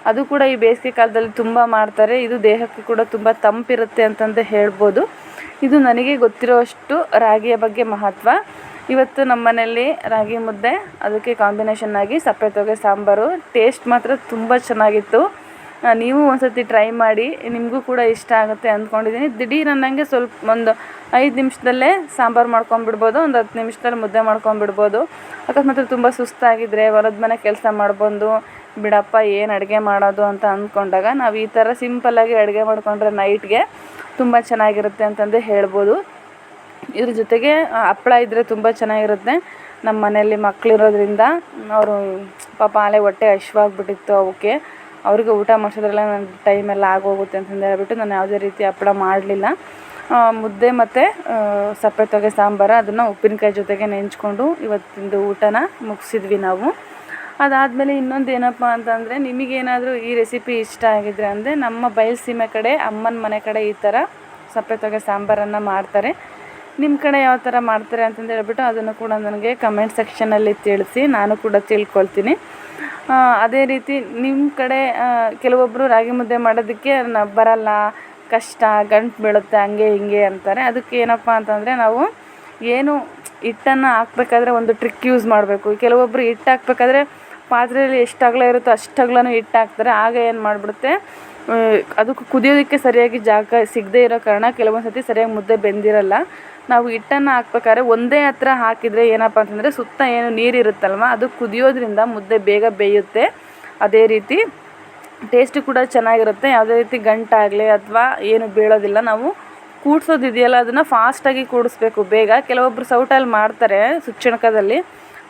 ಅದು ಕೂಡ ಈ ಬೇಸಿಗೆ ಕಾಲದಲ್ಲಿ ತುಂಬ ಮಾಡ್ತಾರೆ. ಇದು ದೇಹಕ್ಕೆ ಕೂಡ ತುಂಬ ತಂಪಿರುತ್ತೆ ಅಂತಂದು ಹೇಳ್ಬೋದು. ಇದು ನನಗೆ ಗೊತ್ತಿರೋಷ್ಟು ರಾಗಿಯ ಬಗ್ಗೆ ಮಹತ್ವ. ಇವತ್ತು ನಮ್ಮ ಮನೆಯಲ್ಲಿ ರಾಗಿ ಮುದ್ದೆ, ಅದಕ್ಕೆ ಕಾಂಬಿನೇಷನ್ ಆಗಿ ಸಪ್ಪೆ ಸಾಂಬಾರು. ಟೇಸ್ಟ್ ಮಾತ್ರ ತುಂಬ ಚೆನ್ನಾಗಿತ್ತು. ನೀವು ಒಂದ್ಸತಿ ಟ್ರೈ ಮಾಡಿ, ನಿಮಗೂ ಕೂಡ ಇಷ್ಟ ಆಗುತ್ತೆ ಅಂದ್ಕೊಂಡಿದ್ದೀನಿ. ದಿಢೀರ್ ಅನ್ನಂಗೆ ಸ್ವಲ್ಪ ಒಂದು ಐದು ನಿಮಿಷದಲ್ಲೇ ಸಾಂಬಾರು ಮಾಡ್ಕೊಂಬಿಡ್ಬೋದು ಒಂದು ಹತ್ತು ನಿಮಿಷದಲ್ಲಿ ಮುದ್ದೆ ಮಾಡ್ಕೊಂಬಿಡ್ಬೋದು ಅಕಸ್ಮಾತ್ ತುಂಬ ಸುಸ್ತಾಗಿದ್ದರೆ ಹೊರದ ಮನೆ ಕೆಲಸ ಮಾಡ್ಬೋದು, ಬಿಡಪ್ಪ, ಏನು ಅಡುಗೆ ಮಾಡೋದು? ಅಂತ ಅಂದ್ಕೊಂಡಾಗ ನಾವು ಈ ಥರ ಸಿಂಪಲ್ಲಾಗಿ ಅಡುಗೆ ಮಾಡಿಕೊಂಡ್ರೆ ನೈಟ್ಗೆ ತುಂಬ ಚೆನ್ನಾಗಿರುತ್ತೆ ಅಂತಂದು ಹೇಳ್ಬೋದು. ಇದ್ರ ಜೊತೆಗೆ ಹಪ್ಪಳ ಇದ್ದರೆ ತುಂಬ ಚೆನ್ನಾಗಿರುತ್ತೆ. ನಮ್ಮ ಮನೆಯಲ್ಲಿ ಮಕ್ಕಳಿರೋದ್ರಿಂದ ಅವರು, ಪಾಪ ಆಲೆ ಹೊಟ್ಟೆ ಹಶ್ವಾಗ್ಬಿಟ್ಟಿತ್ತು ಅವಕ್ಕೆ. ಅವ್ರಿಗೆ ಊಟ ಮಾಡಿಸೋದ್ರಲ್ಲ ನನ್ನ ಟೈಮೆಲ್ಲ ಆಗೋಗುತ್ತೆ ಅಂತಂದು ಹೇಳ್ಬಿಟ್ಟು ನಾನು ಯಾವುದೇ ರೀತಿ ಹಪ್ಪಳ ಮಾಡಲಿಲ್ಲ. ಮುದ್ದೆ ಮತ್ತು ಸಪ್ಪೆ ತೊಗೆ ಸಾಂಬಾರು, ಅದನ್ನು ಉಪ್ಪಿನಕಾಯಿ ಜೊತೆಗೆ ನೆಂಚ್ಕೊಂಡು ಇವತ್ತಿಂದು ಊಟನ ಮುಗಿಸಿದ್ವಿ ನಾವು. ಅದಾದಮೇಲೆ ಇನ್ನೊಂದು ಏನಪ್ಪ ಅಂತಂದರೆ, ನಿಮಗೇನಾದರೂ ಈ ರೆಸಿಪಿ ಇಷ್ಟ ಆಗಿದ್ರೆ ಅಂದರೆ, ನಮ್ಮ ಬಯಲುಸೀಮೆ ಕಡೆ, ಅಮ್ಮನ ಮನೆ ಕಡೆ ಈ ಥರ ಸಪ್ಪೆ ತೊಗೆ ಸಾಂಬಾರನ್ನು ಮಾಡ್ತಾರೆ. ನಿಮ್ಮ ಕಡೆ ಯಾವ ಥರ ಮಾಡ್ತಾರೆ ಅಂತಂದು ಹೇಳ್ಬಿಟ್ಟು ಅದನ್ನು ಕೂಡ ನನಗೆ ಕಮೆಂಟ್ ಸೆಕ್ಷನಲ್ಲಿ ತಿಳಿಸಿ, ನಾನು ಕೂಡ ತಿಳ್ಕೊಳ್ತೀನಿ. ಅದೇ ರೀತಿ ನಿಮ್ಮ ಕಡೆ ಕೆಲವೊಬ್ಬರು ರಾಗಿ ಮುದ್ದೆ ಮಾಡೋದಕ್ಕೆ ಬರಲ್ಲ, ಕಷ್ಟ, ಗಂಟು ಬೀಳುತ್ತೆ, ಹಂಗೆ ಹಿಂಗೆ ಅಂತಾರೆ. ಅದಕ್ಕೆ ಏನಪ್ಪ ಅಂತಂದರೆ ನಾವು ಏನು ಹಿಟ್ಟನ್ನು ಹಾಕ್ಬೇಕಾದ್ರೆ ಒಂದು ಟ್ರಿಕ್ ಯೂಸ್ ಮಾಡಬೇಕು. ಕೆಲವೊಬ್ಬರು ಹಿಟ್ಟು ಹಾಕ್ಬೇಕಾದ್ರೆ ಪಾತ್ರೆಯಲ್ಲಿ ಎಷ್ಟು ಅಗಲ ಇರುತ್ತೋ ಅಷ್ಟು ಅಗಲನೂ ಹಿಟ್ಟು ಹಾಕ್ತಾರೆ. ಆಗ ಏನು ಮಾಡಿಬಿಡುತ್ತೆ ಅದಕ್ಕೆ ಕುದಿಯೋದಕ್ಕೆ ಸರಿಯಾಗಿ ಜಾಗ ಸಿಗದೇ ಇರೋ ಕಾರಣ ಕೆಲವೊಂದು ಸರ್ತಿ ಸರಿಯಾಗಿ ಮುದ್ದೆ ಬೆಂದಿರಲ್ಲ. ನಾವು ಹಿಟ್ಟನ್ನು ಹಾಕ್ಬೇಕಾದ್ರೆ ಒಂದೇ ಹತ್ರ ಹಾಕಿದರೆ ಏನಪ್ಪ ಅಂತಂದರೆ ಸುತ್ತ ಏನು ನೀರಿರುತ್ತಲ್ವ, ಅದು ಕುದಿಯೋದ್ರಿಂದ ಮುದ್ದೆ ಬೇಗ ಬೇಯುತ್ತೆ. ಅದೇ ರೀತಿ ಟೇಸ್ಟ್ ಕೂಡ ಚೆನ್ನಾಗಿರುತ್ತೆ. ಯಾವುದೇ ರೀತಿ ಗಂಟಾಗಲಿ ಅಥವಾ ಏನು ಬೀಳೋದಿಲ್ಲ, ನಾವು ಕೂಡ್ಸೋದು ಇದೆಯಲ್ಲ ಅದನ್ನು ಫಾಸ್ಟಾಗಿ ಕೂಡಿಸ್ಬೇಕು ಬೇಗ. ಕೆಲವೊಬ್ಬರು ಸೌಟಲ್ಲಿ ಮಾಡ್ತಾರೆ ಸುಚ್ಚಣಕದಲ್ಲಿ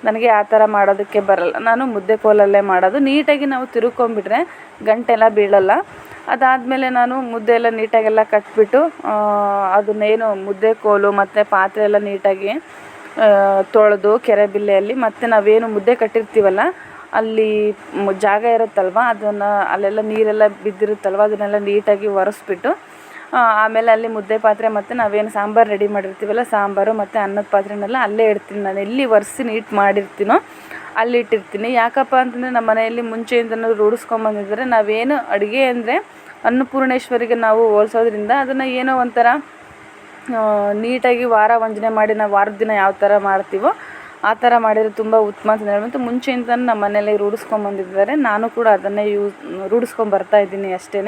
ನನಗೆ ಆ ಥರ ಮಾಡೋದಕ್ಕೆ ಬರಲ್ಲ. ನಾನು ಮುದ್ದೆ ಕೋಲಲ್ಲೇ ಮಾಡೋದು. ನೀಟಾಗಿ ನಾವು ತಿರುಗ್ಕೊಂಬಿಟ್ರೆ ಗಂಟೆಲ್ಲ ಬೀಳಲ್ಲ. ಅದಾದಮೇಲೆ ನಾನು ಮುದ್ದೆ ಎಲ್ಲ ನೀಟಾಗೆಲ್ಲ ಕಟ್ಬಿಟ್ಟು ಅದನ್ನೇನು ಮುದ್ದೆ, ಕೋಲು ಮತ್ತು ಪಾತ್ರೆ ಎಲ್ಲ ನೀಟಾಗಿ ತೊಳೆದು ಕೆರೆ ಬಿಲ್ಲೆಯಲ್ಲಿ ಮತ್ತು ನಾವೇನು ಮುದ್ದೆ ಕಟ್ಟಿರ್ತೀವಲ್ಲ, ಅಲ್ಲಿ ಜಾಗ ಇರುತ್ತಲ್ವ, ಅದನ್ನು ಅಲ್ಲೆಲ್ಲ ನೀರೆಲ್ಲ ಬಿದ್ದಿರುತ್ತಲ್ವ, ಅದನ್ನೆಲ್ಲ ನೀಟಾಗಿ ಒರೆಸ್ಬಿಟ್ಟು ಆಮೇಲೆ ಅಲ್ಲಿ ಮುದ್ದೆ ಪಾತ್ರೆ ಮತ್ತು ನಾವೇನು ಸಾಂಬಾರು ರೆಡಿ ಮಾಡಿರ್ತೀವಲ್ಲ, ಸಾಂಬಾರು ಮತ್ತು ಅನ್ನದ ಪಾತ್ರೆನೆಲ್ಲ ಅಲ್ಲೇ ಇಡ್ತೀನಿ ನಾನು. ಎಲ್ಲಿ ಒರೆಸಿ ನೀಟ್ ಮಾಡಿರ್ತೀನೋ ಅಲ್ಲಿ ಇಟ್ಟಿರ್ತೀನಿ. ಯಾಕಪ್ಪ ಅಂತಂದರೆ ನಮ್ಮ ಮನೆಯಲ್ಲಿ ಮುಂಚೆಯಿಂದನೂ ರೂಢಿಸ್ಕೊಂಬಂದಿದ್ದಾರೆ. ನಾವೇನು ಅಡುಗೆ ಅಂದರೆ ಅನ್ನಪೂರ್ಣೇಶ್ವರಿಗೆ ನಾವು ಹೋಲ್ಸೋದ್ರಿಂದ ಅದನ್ನು ಏನೋ ಒಂಥರ ನೀಟಾಗಿ ವಾರ ವಂಜನೆ ಮಾಡಿ ನಾವು ವಾರದ ದಿನ ಯಾವ ಥರ ಮಾಡ್ತೀವೋ ಆ ಥರ ಮಾಡಿದರೆ ತುಂಬ ಉತ್ತಮ ಅಂತ ಹೇಳ್ಬಿಟ್ಟು ಮುಂಚೆಯಿಂದ ನಮ್ಮ ಮನೇಲಿ ರೂಢಿಸ್ಕೊಂಬಂದಿದ್ದಾರೆ. ನಾನು ಕೂಡ ಅದನ್ನೇ ಯೂಸ್ ರೂಢಿಸ್ಕೊಂಬರ್ತಾ ಇದ್ದೀನಿ ಅಷ್ಟೇ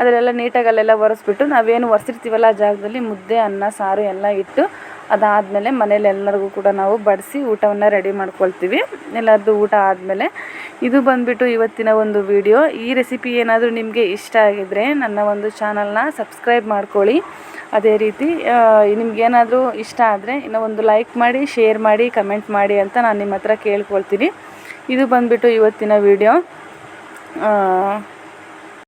ಅದರೆಲ್ಲ ನೀಟಾಗಿ ಅಲ್ಲೆಲ್ಲ ಒರೆಸ್ಬಿಟ್ಟು ನಾವೇನು ಒರೆಸಿರ್ತೀವಲ್ಲ ಆ ಜಾಗದಲ್ಲಿ ಮುದ್ದೆ, ಅನ್ನ, ಸಾರು ಎಲ್ಲ ಇಟ್ಟು ಅದಾದಮೇಲೆ ಮನೇಲಿ ಎಲ್ಲರಿಗೂ ಕೂಡ ನಾವು ಬಡಿಸಿ ಊಟವನ್ನು ರೆಡಿ ಮಾಡ್ಕೊಳ್ತೀವಿ. ಎಲ್ಲರದ್ದು ಊಟ ಆದಮೇಲೆ ಇದು ಬಂದುಬಿಟ್ಟು ಇವತ್ತಿನ ಒಂದು ವಿಡಿಯೋ. ಈ ರೆಸಿಪಿ ಏನಾದರೂ ನಿಮಗೆ ಇಷ್ಟ ಆಗಿದ್ದರೆ ನನ್ನ ಒಂದು ಚಾನಲ್ನ ಸಬ್ಸ್ಕ್ರೈಬ್ ಮಾಡ್ಕೊಳ್ಳಿ. ಅದೇ ರೀತಿ ನಿಮಗೇನಾದರೂ ಇಷ್ಟ ಆದರೆ ಇನ್ನೂ ಒಂದು ಲೈಕ್ ಮಾಡಿ, ಶೇರ್ ಮಾಡಿ, ಕಮೆಂಟ್ ಮಾಡಿ ಅಂತ ನಾನು ನಿಮ್ಮ ಹತ್ರ ಕೇಳ್ಕೊಳ್ತೀನಿ. ಇದು ಬಂದುಬಿಟ್ಟು ಇವತ್ತಿನ ವಿಡಿಯೋ.